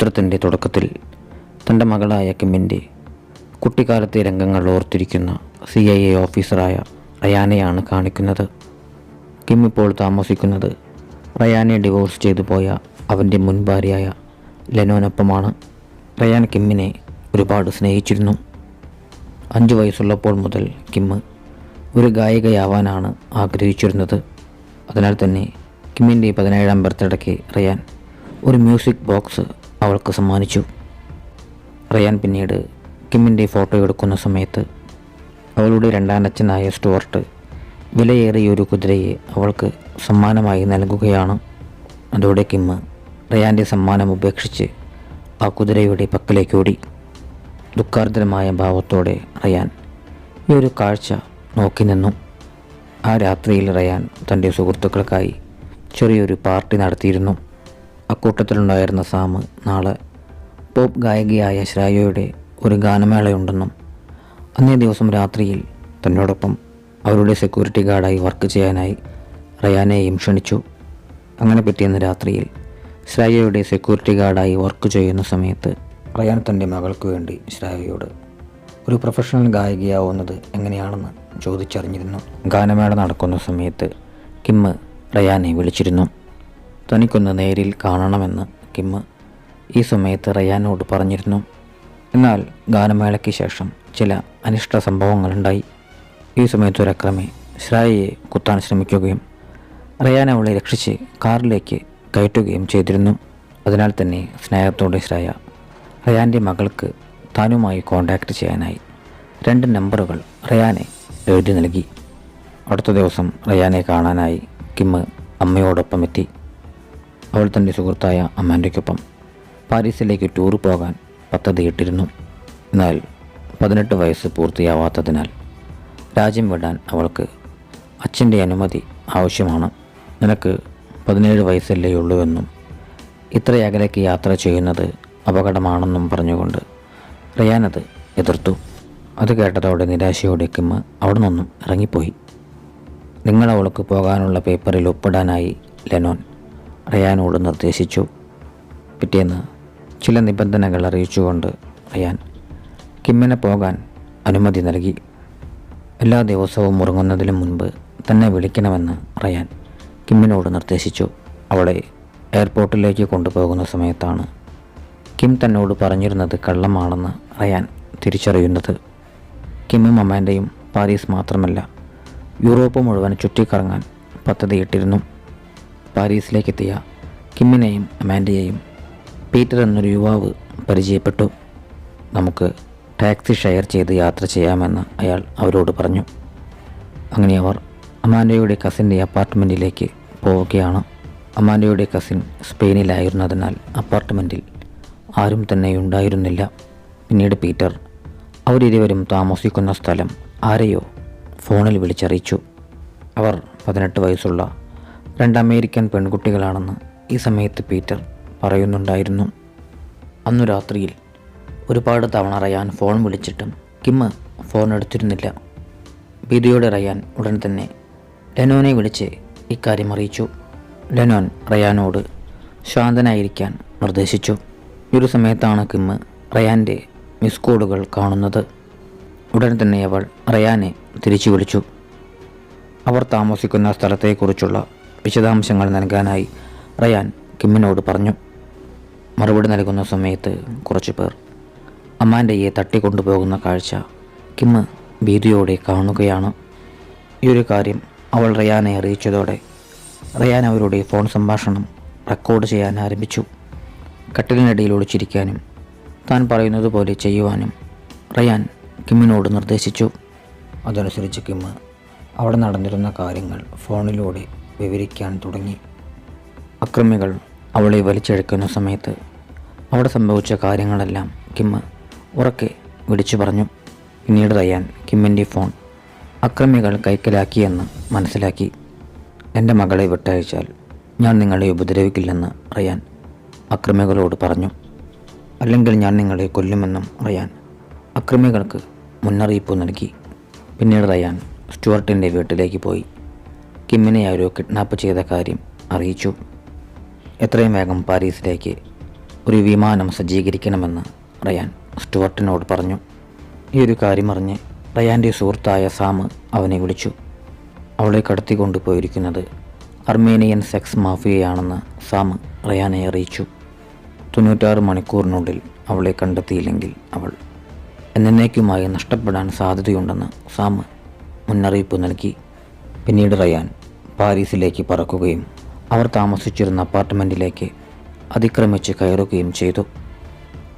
ചിത്രത്തിന്റെ തുടക്കത്തിൽ തന്റെ മകളായ കിമ്മിന്റെ കുട്ടിക്കാലത്തെ രംഗങ്ങൾ ഓർത്തിരിക്കുന്ന സി ഐ എ ഓഫീസറായ റയാനെയാണ് കാണിക്കുന്നത്. കിം ഇപ്പോൾ താമസിക്കുന്നത് റയാനെ ഡിവോഴ്സ് ചെയ്തു പോയ അവന്റെ മുൻ ഭാര്യയായ ലെനോനൊപ്പമാണ്. റയാൻ കിമ്മിനെ ഒരുപാട് സ്നേഹിച്ചിരുന്നു. അഞ്ച് വയസ്സുള്ളപ്പോൾ മുതൽ കിമ്മ് ഒരു ഗായികയാവാനാണ് ആഗ്രഹിച്ചിരുന്നത്. അതിനാൽ തന്നെ കിമ്മിന്റെ പതിനേഴാം ബർത്ത്ഡേക്ക് റയാൻ ഒരു മ്യൂസിക് ബോക്സ് അവൾക്ക് സമ്മാനിച്ചു. റയാൻ പിന്നീട് കിമ്മിന്റെ ഫോട്ടോ എടുക്കുന്ന സമയത്ത് അവളുടെ രണ്ടാനച്ഛനായ സ്റ്റുവർട്ട് വിലയേറിയ ഒരു കുതിരയെ അവൾക്ക് സമ്മാനമായി നൽകുകയാണ്. അതോടെ കിമ്മ് റയാന്റെ സമ്മാനം ഉപേക്ഷിച്ച് ആ കുതിരയുടെ പക്കലേക്ക് ഓടി. ദുഃഖാർദ്രമായ ഭാവത്തോടെ റയാൻ ഈ ഒരു കാഴ്ച നോക്കി നിന്നു. ആ രാത്രിയിൽ റയാൻ തന്റെ സുഹൃത്തുക്കൾക്കായി ചെറിയൊരു പാർട്ടി നടത്തിയിരുന്നു. അക്കൂട്ടത്തിലുണ്ടായിരുന്ന സാമ് നാളെ പോപ്പ് ഗായികയായ ശ്രായയുടെ ഒരു ഗാനമേളയുണ്ടെന്നും അന്നേ ദിവസം രാത്രിയിൽ തന്നോടൊപ്പം അവരുടെ സെക്യൂരിറ്റി ഗാർഡായി വർക്ക് ചെയ്യാനായി റയാനെയും ക്ഷണിച്ചു. അങ്ങനെ പിറ്റേന്ന് രാത്രിയിൽ ശ്രേയയുടെ സെക്യൂരിറ്റി ഗാർഡായി വർക്ക് ചെയ്യുന്ന സമയത്ത് റയാൻ തന്റെ മകൾക്ക് വേണ്ടി ശ്രേയയോട് ഒരു പ്രൊഫഷണൽ ഗായികയാവുന്നത് എങ്ങനെയാണെന്ന് ചോദിച്ചറിഞ്ഞിരുന്നു. ഗാനമേള നടക്കുന്ന സമയത്ത് കിമ്മ് റയാനെ വിളിച്ചിരുന്നു. തനിക്കൊന്ന് നേരിൽ കാണണമെന്ന് കിമ്മ് ഈ സമയത്ത് റയാനോട് പറഞ്ഞിരുന്നു. എന്നാൽ ഗാനമേളയ്ക്ക് ശേഷം ചില അനിഷ്ട സംഭവങ്ങളുണ്ടായി. ഈ സമയത്ത് ഒരു അക്രമി ശ്രേയയെ കുത്താൻ ശ്രമിക്കുകയും റയാൻ അവളെ രക്ഷിച്ച് കാറിലേക്ക് കയറ്റുകയും ചെയ്തിരുന്നു. അതിനാൽ തന്നെ സ്നേഹത്തോടെ ശ്രേയ റയാന്റെ മകൾക്ക് താനുമായി കോൺടാക്റ്റ് ചെയ്യാനായി രണ്ട് നമ്പറുകൾ റയാനെ എഴുതി നൽകി. അടുത്ത ദിവസം റയാനെ കാണാനായി കിമ്മ് അമ്മയോടൊപ്പം എത്തി. അവൾ തന്റെ സുഹൃത്തായ അമാൻഡയ്ക്കൊപ്പം പാരീസിലേക്ക് ടൂർ പോകാൻ പദ്ധതിയിട്ടിരുന്നു. എന്നാൽ പതിനെട്ട് വയസ്സ് പൂർത്തിയാവാത്തതിനാൽ രാജ്യം വിടാൻ അവൾക്ക് അച്ഛന്റെ അനുമതി ആവശ്യമാണ്. നിനക്ക് പതിനേഴ് വയസ്സല്ലേ ഉള്ളൂവെന്നും ഇത്ര അകലേക്ക് യാത്ര ചെയ്യുന്നത് അപകടമാണെന്നും പറഞ്ഞുകൊണ്ട് റിയാനത് എതിർത്തു. അത് കേട്ടതോടെ നിരാശയോടെ കിമ്മ് അവിടെ നിന്നും ഇറങ്ങിപ്പോയി. നിങ്ങൾ അവൾക്ക് പോകാനുള്ള പേപ്പറിൽ ഒപ്പിടാനായി ലെനോൻ റയാനോട് നിർദ്ദേശിച്ചു. പിറ്റേന്ന് ചില നിബന്ധനകൾ അറിയിച്ചുകൊണ്ട് റയാൻ കിമ്മിനെ പോകാൻ അനുമതി നൽകി. എല്ലാ ദിവസവും ഉറങ്ങുന്നതിനു മുൻപ് തന്നെ വിളിക്കണമെന്ന് റയാൻ കിമ്മിനോട് നിർദ്ദേശിച്ചു. അവളെ എയർപോർട്ടിലേക്ക് കൊണ്ടുപോകുന്ന സമയത്താണ് കിം തന്നോട് പറഞ്ഞിരുന്നത് കള്ളമാണെന്ന് റയാൻ തിരിച്ചറിയുന്നത്. കിമ്മും അമാൻഡയും പാരീസ് മാത്രമല്ല യൂറോപ്പ് മുഴുവൻ ചുറ്റിക്കറങ്ങാൻ പദ്ധതിയിട്ടിരുന്നു. പാരീസിലേക്കെത്തിയ കിമ്മിനെയും അമാൻഡയെയും പീറ്റർ എന്നൊരു യുവാവ് പരിചയപ്പെട്ടു. നമുക്ക് ടാക്സി ഷെയർ ചെയ്ത് യാത്ര ചെയ്യാമെന്ന് അയാൾ അവരോട് പറഞ്ഞു. അങ്ങനെ അവർ അമാൻഡയുടെ കസിന്റെ അപ്പാർട്ട്മെന്റിലേക്ക് പോവുകയാണ്. അമാൻഡയുടെ കസിൻ സ്പെയിനിലായിരുന്നതിനാൽ അപ്പാർട്ട്മെന്റിൽ ആരും തന്നെ ഉണ്ടായിരുന്നില്ല പിന്നീട് പീറ്റർ അവരിരുവരും താമസിക്കുന്ന സ്ഥലം ആരെയോ ഫോണിൽ വിളിച്ചറിയിച്ചു. അവർ പതിനെട്ട് വയസ്സുള്ള രണ്ട് അമേരിക്കൻ പെൺകുട്ടികളാണെന്ന് ഈ സമയത്ത് പീറ്റർ പറയുന്നുണ്ടായിരുന്നു. അന്നു രാത്രിയിൽ ഒരുപാട് തവണ റയാൻ ഫോൺ വിളിച്ചിട്ടും കിമ്മ് ഫോൺ എടുത്തിരുന്നില്ല. ഭീതിയോടെ റയാൻ ഉടൻ തന്നെ ലെനോനെ വിളിച്ച് ഇക്കാര്യം അറിയിച്ചു. ലെനോൻ റയാനോട് ശാന്തനായിരിക്കാൻ നിർദ്ദേശിച്ചു. ഈ ഒരു സമയത്താണ് കിമ്മ് റയാന്റെ മിസ് കോഡുകൾ കാണുന്നത്. ഉടൻ തന്നെ അവൾ റയാനെ തിരിച്ചു വിളിച്ചു. അവർ താമസിക്കുന്ന സ്ഥലത്തെക്കുറിച്ചുള്ള വിശദാംശങ്ങൾ നൽകാനായി റയാൻ കിമ്മിനോട് പറഞ്ഞു. മറുപടി നൽകുന്ന സമയത്ത് കുറച്ചു പേർ അമ്മാന്റെയെ തട്ടിക്കൊണ്ടുപോകുന്ന കാഴ്ച കിമ്മ് ഭീതിയോടെ കാണുകയാണ്. ഈ ഒരു കാര്യം അവൾ റയാനെ അറിയിച്ചതോടെ റയാൻ അവരുടെ ഫോൺ സംഭാഷണം റെക്കോർഡ് ചെയ്യാൻ ആരംഭിച്ചു. കട്ടിലിനിടയിൽ ഒളിച്ചിരിക്കാനും താൻ പറയുന്നത് പോലെ ചെയ്യുവാനും റയാൻ കിമ്മിനോട് നിർദ്ദേശിച്ചു. അതനുസരിച്ച് കിമ്മ് അവിടെ നടന്നിരുന്ന കാര്യങ്ങൾ ഫോണിലൂടെ വിവരിക്കാൻ തുടങ്ങി. അക്രമികൾ അവളെ വലിച്ചെടുക്കുന്ന സമയത്ത് അവിടെ സംഭവിച്ച കാര്യങ്ങളെല്ലാം കിമ്മ് ഉറക്കെ വിളിച്ചു പറഞ്ഞു. പിന്നീട് തയ്യാൻ കിമ്മിന്റെ ഫോൺ അക്രമികൾ കൈക്കലാക്കിയെന്ന് മനസ്സിലാക്കി. എന്റെ മകളെ വിട്ടയച്ചാൽ ഞാൻ നിങ്ങളെ ഉപദ്രവിക്കില്ലെന്ന് റയാൻ അക്രമികളോട് പറഞ്ഞു. അല്ലെങ്കിൽ ഞാൻ നിങ്ങളെ കൊല്ലുമെന്നും റയാൻ അക്രമികൾക്ക് മുന്നറിയിപ്പ് നൽകി. പിന്നീട് റയാൻ സ്റ്റുവർട്ടിന്റെ വീട്ടിലേക്ക് പോയി. കിമ്മിനെ ആരോ കിഡ്നാപ്പ് ചെയ്ത കാര്യം അറിയിച്ചു. എത്രയും വേഗം പാരീസിലേക്ക് ഒരു വിമാനം സജ്ജീകരിക്കണമെന്ന് റയാൻ സ്റ്റുവർട്ടിനോട് പറഞ്ഞു. ഈ ഒരു കാര്യം അറിഞ്ഞ് റയാന്റെ സുഹൃത്തായ സാം അവനെ വിളിച്ചു. അവളെ കടത്തിക്കൊണ്ടുപോയിരിക്കുന്നത് അർമേനിയൻ സെക്സ് മാഫിയയാണെന്ന് സാം റയാനെ അറിയിച്ചു. തൊണ്ണൂറ്റാറ് മണിക്കൂറിനുള്ളിൽ അവളെ കണ്ടെത്തിയില്ലെങ്കിൽ അവൾ എന്നേക്കുമായി നഷ്ടപ്പെടാൻ സാധ്യതയുണ്ടെന്ന് സാമ് മുന്നറിയിപ്പ് നൽകി. പിന്നീട് റയാൻ പാരീസിലേക്ക് പറക്കുകയും അവർ താമസിച്ചിരുന്ന അപ്പാർട്ട്മെന്റിലേക്ക് അതിക്രമിച്ച് കയറുകയും ചെയ്തു.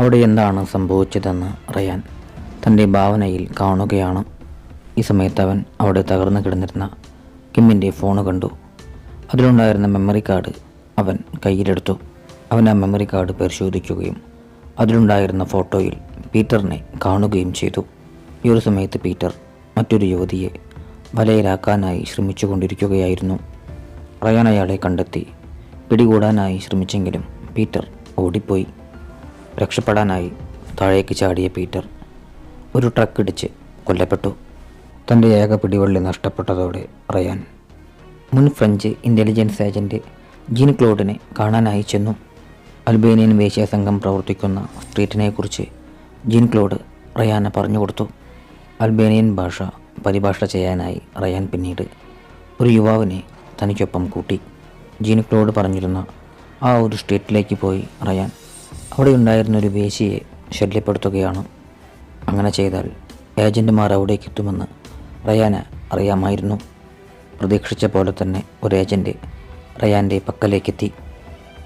അവിടെ എന്താണ് സംഭവിച്ചതെന്ന് റയാൻ തന്റെ ഭാവനയിൽ കാണുകയാണ്. ഈ സമയത്ത് അവൻ അവിടെ തകർന്നു കിടന്നിരുന്ന കിമ്മിന്റെ ഫോണ് കണ്ടു. അതിലുണ്ടായിരുന്ന മെമ്മറി കാർഡ് അവൻ കയ്യിലെടുത്തു. അവൻ ആ മെമ്മറി കാർഡ് പരിശോധിക്കുകയും അതിലുണ്ടായിരുന്ന ഫോട്ടോയിൽ പീറ്ററിനെ കാണുകയും ചെയ്തു. ഈ ഒരു സമയത്ത് പീറ്റർ മറ്റൊരു യുവതിയെ വലയിലാക്കാനായി ശ്രമിച്ചുകൊണ്ടിരിക്കുകയായിരുന്നു. റയാൻ അയാളെ കണ്ടെത്തി. പിടികൂടാനായി ശ്രമിച്ചെങ്കിലും പീറ്റർ ഓടിപ്പോയി. രക്ഷപ്പെടാനായി താഴേക്ക് ചാടിയ പീറ്റർ ഒരു ട്രക്ക് ഇടിച്ച് കൊല്ലപ്പെട്ടു. തന്റെ ഏക പിടിവള്ളി നഷ്ടപ്പെട്ടതോടെ റയാൻ മുൻ ഫ്രഞ്ച് ഇന്റലിജൻസ് ഏജന്റ് ജീൻ ക്ലോഡിനെ കാണാനായി ചെന്നു. അൽബേനിയൻ വേശ്യ സംഘം പ്രവർത്തിക്കുന്ന സ്ട്രീറ്റിനെക്കുറിച്ച് ജീൻ ക്ലോഡ് റയാനെ പറഞ്ഞു കൊടുത്തു. അൽബേനിയൻ ഭാഷ പരിഭാഷ ചെയ്യാനായി റയാൻ പിന്നീട് ഒരു യുവാവിനെ തനിക്കൊപ്പം കൂട്ടി. ജീനുക്കളോട് പറഞ്ഞിരുന്ന ആ ഒരു സ്റ്റേറ്റിലേക്ക് പോയി റയാൻ അവിടെ ഉണ്ടായിരുന്ന ഒരു വേശിയെ ശല്യപ്പെടുത്തുകയാണ്. അങ്ങനെ ചെയ്താൽ ഏജന്റുമാർ അവിടേക്ക് എത്തുമെന്ന് റയാന് അറിയാമായിരുന്നു. പ്രതീക്ഷിച്ച പോലെ തന്നെ ഒരു ഏജന്റ് റയാന്റെ പക്കലേക്കെത്തി.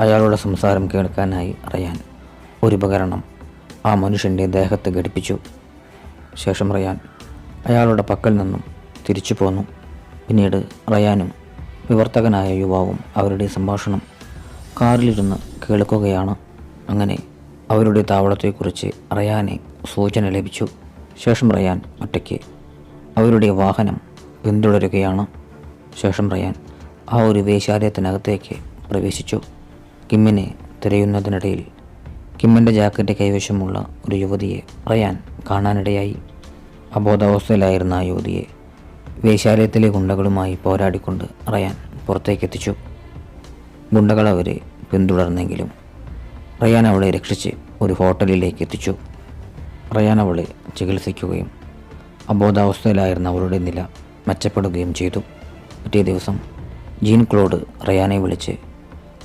അയാളുടെ സംസാരം കേൾക്കാനായി റയാൻ ഒരു ഉപകരണം ആ മനുഷ്യന്റെ ദേഹത്ത് ഘടിപ്പിച്ചു. ശേഷം റയാൻ അയാളുടെ പക്കൽ നിന്നും തിരിച്ചു പോന്നു. പിന്നീട് റയാനും വിവർത്തകനായ യുവാവും അവരുടെ സംഭാഷണം കാറിലിരുന്ന് കേൾക്കുകയാണ്. അങ്ങനെ അവരുടെ താവളത്തെക്കുറിച്ച് റയാനെ സൂചന ലഭിച്ചു. ശേഷം റയാൻ ഒറ്റയ്ക്ക് അവരുടെ വാഹനം പിന്തുടരുകയാണ്. ശേഷം റയാൻ ആ ഒരു വേശ്യാലയത്തിനകത്തേക്ക് പ്രവേശിച്ചു. കിമ്മിനെ തിരയുന്നതിനിടയിൽ കിമ്മിന്റെ ജാക്കറ്റ് കൈവശമുള്ള ഒരു യുവതിയെ റയാൻ കാണാനിടയായി. അബോധാവസ്ഥയിലായിരുന്ന ആ യുവതിയെ വേശ്യാലയത്തിലെ ഗുണ്ടകളുമായി പോരാടിക്കൊണ്ട് റയാൻ പുറത്തേക്കെത്തിച്ചു. ഗുണ്ടകൾ അവരെ പിന്തുടർന്നെങ്കിലും റയാൻ അവളെ രക്ഷിച്ച് ഒരു ഹോട്ടലിലേക്ക് എത്തിച്ചു റയാൻ അവളെ ചികിത്സിക്കുകയും അബോധാവസ്ഥയിലായിരുന്ന അവളുടെ നില മെച്ചപ്പെടുകയും ചെയ്തു. പിറ്റേ ദിവസം ജീൻ ക്ലോഡ് റയാനെ വിളിച്ച്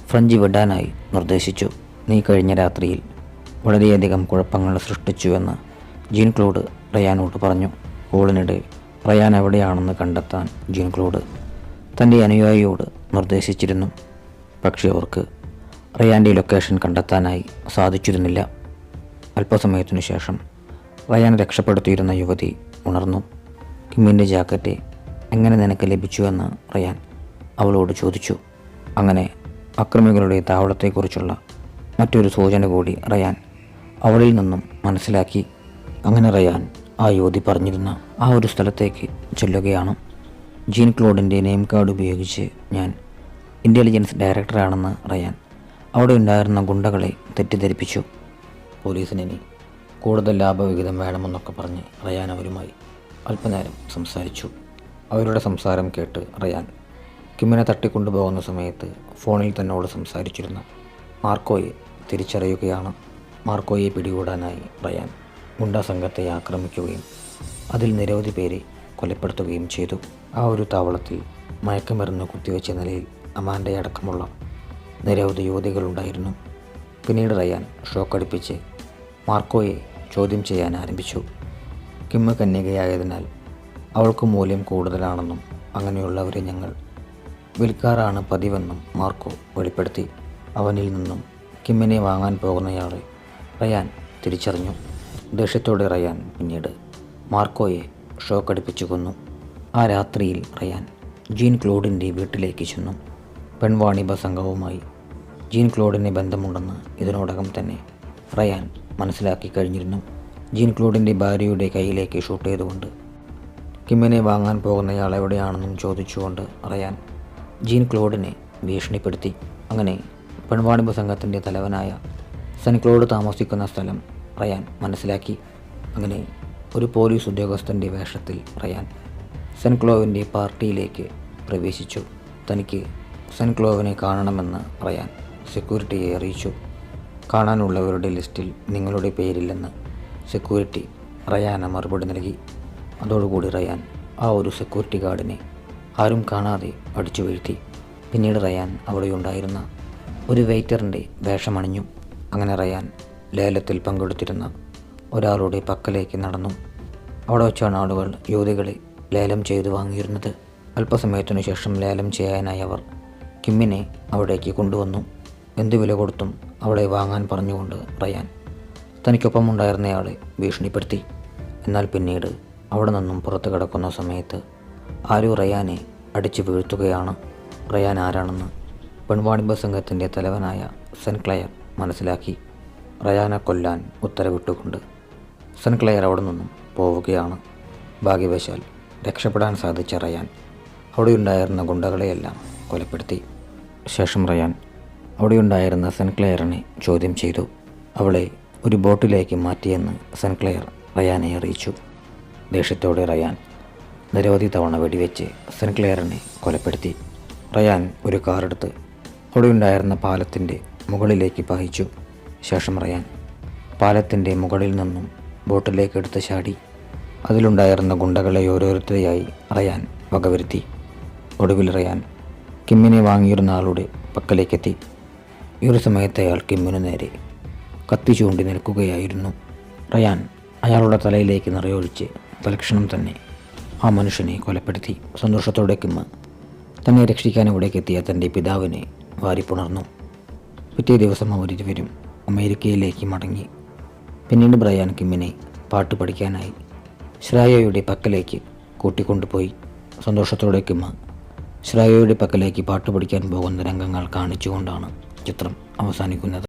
ഫ്രഞ്ച് വിടാനായി നിർദ്ദേശിച്ചു. നീ കഴിഞ്ഞ രാത്രിയിൽ വളരെയധികം കുഴപ്പങ്ങൾ സൃഷ്ടിച്ചുവെന്ന് ജീൻ ക്ലോഡ് റയാനോട് പറഞ്ഞു കോളിനിടെ റയാൻ എവിടെയാണെന്ന് കണ്ടെത്താൻ ജീൻ ക്ലോഡ് തന്റെ അനുയായിയോട് നിർദ്ദേശിച്ചിരുന്നു. പക്ഷേ അവർക്ക് റയാന്റെ ലൊക്കേഷൻ കണ്ടെത്താനായി സാധിച്ചിരുന്നില്ല. അല്പസമയത്തിനു ശേഷം റയാൻ രക്ഷപ്പെടുത്തിയിരുന്ന യുവതി ഉണർന്നു. കിമ്മിന്റെ ജാക്കറ്റ് എങ്ങനെ നിനക്ക് ലഭിച്ചുവെന്ന് റയാൻ അവളോട് ചോദിച്ചു. അങ്ങനെ അക്രമികളുടെ താവളത്തെക്കുറിച്ചുള്ള മറ്റൊരു സൂചന കൂടി റയാൻ അവളിൽ നിന്നും മനസ്സിലാക്കി. അങ്ങനെ റയാൻ ആ യുവതി പറഞ്ഞിരുന്ന ആ ഒരു സ്ഥലത്തേക്ക് ചെല്ലുകയാണ്. ജീൻ ക്ലോഡിന്റെ നെയിം കാർഡ് ഉപയോഗിച്ച് ഞാൻ ഇന്റലിജൻസ് ഡയറക്ടറാണെന്ന് അറിയാൻ അവിടെ ഉണ്ടായിരുന്ന ഗുണ്ടകളെ തെറ്റിദ്ധരിപ്പിച്ചു. പോലീസിന് ഇനി കൂടുതൽ ലാഭവിഹിതം വേണമെന്നൊക്കെ പറഞ്ഞ് റയാൻ അവരുമായി അല്പനേരം സംസാരിച്ചു. അവരുടെ സംസാരം കേട്ട് റയാൻ കിമ്മിനെ തട്ടിക്കൊണ്ടുപോകുന്ന സമയത്ത് ഫോണിൽ തന്നോട് സംസാരിച്ചിരുന്ന മാർക്കോയെ തിരിച്ചറിയുകയാണ്. മാർക്കോയെ പിടികൂടാനായി റയാൻ ഗുണ്ടാ സംഘത്തെ ആക്രമിക്കുകയും അതിൽ നിരവധി പേരെ കൊലപ്പെടുത്തുകയും ചെയ്തു. ആ ഒരു താവളത്തിൽ മയക്കമരുന്ന് കുത്തിവെച്ച നിലയിൽ അമാന്റെ അടക്കമുള്ള നിരവധി യുവതികളുണ്ടായിരുന്നു പിന്നീട് റയാൻ ഷോക്കടിപ്പിച്ച് മാർക്കോയെ ചോദ്യം ചെയ്യാൻ ആരംഭിച്ചു. കിമ്മ കന്യകയായതിനാൽ അവൾക്ക് മൂല്യം കൂടുതലാണെന്നും അങ്ങനെയുള്ളവരെ ഞങ്ങൾ വിൽക്കാറാണ് പതിവെന്നും മാർക്കോ വെളിപ്പെടുത്തി. അവനിൽ നിന്നും കിമ്മിനെ വാങ്ങാൻ പോകുന്നയാളെ റയാൻ തിരിച്ചറിഞ്ഞു. ദേഷ്യത്തോടെ റയാൻ പിന്നീട് മാർക്കോയെ ഷോക്ക് ഷോക്കടിപ്പിച്ചു കൊന്നു ആ രാത്രിയിൽ റയാൻ ജീൻ ക്ലോഡിന്റെ വീട്ടിലേക്ക് ചെന്നു. പെൺവാണിഭ സംഘവുമായി ജീൻ ക്ലോഡിന് ബന്ധമുണ്ടെന്ന് ഇതിനോടകം തന്നെ റയാൻ മനസ്സിലാക്കി കഴിഞ്ഞിരുന്നു. ജീൻ ക്ലോഡിന്റെ ഭാര്യയുടെ കയ്യിലേക്ക് ഷൂട്ട് ചെയ്തുകൊണ്ട് കിമ്മിനെ വാങ്ങാൻ പോകുന്നയാൾ എവിടെയാണെന്നും ചോദിച്ചുകൊണ്ട് റയാൻ ജീൻ ക്ലോഡിനെ ഭീഷണിപ്പെടുത്തി. അങ്ങനെ പെൺവാണിഭ സംഘത്തിന്റെ തലവനായ സെൻ ക്ലോഡ് താമസിക്കുന്ന സ്ഥലം റയാൻ മനസ്സിലാക്കി. അങ്ങനെ ഒരു പോലീസ് ഉദ്യോഗസ്ഥന്റെ വേഷത്തിൽ റയാൻ സെൻക്ലോവിന്റെ പാർട്ടിയിലേക്ക് പ്രവേശിച്ചു. തനിക്ക് സെൻക്ലോവിനെ കാണണമെന്ന് റയാൻ സെക്യൂരിറ്റിയെ അറിയിച്ചു. കാണാനുള്ളവരുടെ ലിസ്റ്റിൽ നിങ്ങളുടെ പേരില്ലെന്ന് സെക്യൂരിറ്റി റയാന മറുപടി നൽകി. അതോടുകൂടി റയാൻ ആ ഒരു സെക്യൂരിറ്റി ഗാർഡിനെ ആരും കാണാതെ അടിച്ചു വീഴ്ത്തി. പിന്നീട് റയാൻ അവിടെയുണ്ടായിരുന്ന ഒരു വെയിറ്ററിന്റെ വേഷമണിഞ്ഞു. അങ്ങനെ റയാൻ ലേലത്തിൽ പങ്കെടുത്തിരുന്ന ഒരാളുടെ പക്കലേക്ക് നടന്നു. അവിടെ വെച്ചാണ് ആളുകൾ യുവതികളെ ലേലം ചെയ്തു വാങ്ങിയിരുന്നത്. അല്പസമയത്തിനു ശേഷം ലേലം ചെയ്യാനായി അവർ കിമ്മിനെ അവിടേക്ക് കൊണ്ടുവന്നു. എന്ത് വില കൊടുത്തും അവളെ വാങ്ങാൻ പറഞ്ഞുകൊണ്ട് റയാൻ തനിക്കൊപ്പം ഉണ്ടായിരുന്നയാളെ ഭീഷണിപ്പെടുത്തി. എന്നാൽ പിന്നീട് അവിടെ നിന്നും പുറത്തു കിടക്കുന്ന സമയത്ത് ആരും റയാനെ അടിച്ചു വീഴ്ത്തുകയാണ്. റയാൻ ആരാണെന്ന് പെൺവാണിഭ സംഘത്തിന്റെ തലവനായ സെൻക്ലയർ മനസ്സിലാക്കി. റയാനെ കൊല്ലാൻ ഉത്തരവിട്ടുകൊണ്ട് സെൻക്ലെയർ അവിടെ നിന്നും പോവുകയാണ് ഭാഗ്യവശാൽ രക്ഷപ്പെടാൻ സാധിച്ച റയാൻ അവിടെയുണ്ടായിരുന്ന ഗുണ്ടകളെയെല്ലാം കൊലപ്പെടുത്തി. ശേഷം റയാൻ അവിടെയുണ്ടായിരുന്ന സെൻക്ലെയറിനെ ചോദ്യം ചെയ്തു. അവളെ ഒരു ബോട്ടിലേക്ക് മാറ്റിയെന്ന് സെൻക്ലെയർ റയാനെ അറിയിച്ചു. ദേഷ്യത്തോടെ റയാൻ നിരവധി തവണ വെടിവെച്ച് സെൻക്ലെയറിനെ കൊലപ്പെടുത്തി. റയാൻ ഒരു കാറെടുത്ത് അവിടെയുണ്ടായിരുന്ന പാലത്തിന്റെ മുകളിലേക്ക് പായിച്ചു ശേഷം റയാൻ പാലത്തിന്റെ മുകളിൽ നിന്നും ബോട്ടിലേക്ക് എടുത്ത് ചാടി അതിലുണ്ടായിരുന്ന ഗുണ്ടകളെ ഓരോരുത്തരെയായി റയാൻ വകവരുത്തി. ഒടുവിൽ റയാൻ കിമ്മിനെ വാങ്ങിയിരുന്ന ആളുടെ പക്കലേക്കെത്തി. ഈ ഒരു സമയത്ത് അയാൾ കിമ്മിനു നേരെ കത്തി ചൂണ്ടി നിൽക്കുകയായിരുന്നു. റയാൻ അയാളുടെ തലയിലേക്ക് നിറയൊഴിച്ച് തലക്ഷണം തന്നെ ആ മനുഷ്യനെ കൊലപ്പെടുത്തി. സന്തോഷത്തോടെ കിമ്മ് തന്നെ രക്ഷിക്കാൻ ഇവിടേക്ക് എത്തിയ തന്റെ പിതാവിനെ വാരിപ്പുണർന്നു. പിറ്റേ ദിവസം അവരിരുവരും അമേരിക്കയിലേക്ക് മടങ്ങി. പിന്നീട് ബ്രയാൻ കിമ്മിനെ പാട്ട് പഠിക്കാനായി ശ്രേയയുടെ പക്കലേക്ക് കൂട്ടിക്കൊണ്ടുപോയി. സന്തോഷത്തോടെ കിമ്മ ശ്രേയയുടെ പക്കലേക്ക് പാട്ട് പഠിക്കാൻ പോകുന്ന രംഗങ്ങൾ കാണിച്ചുകൊണ്ടാണ് ചിത്രം അവസാനിക്കുന്നത്.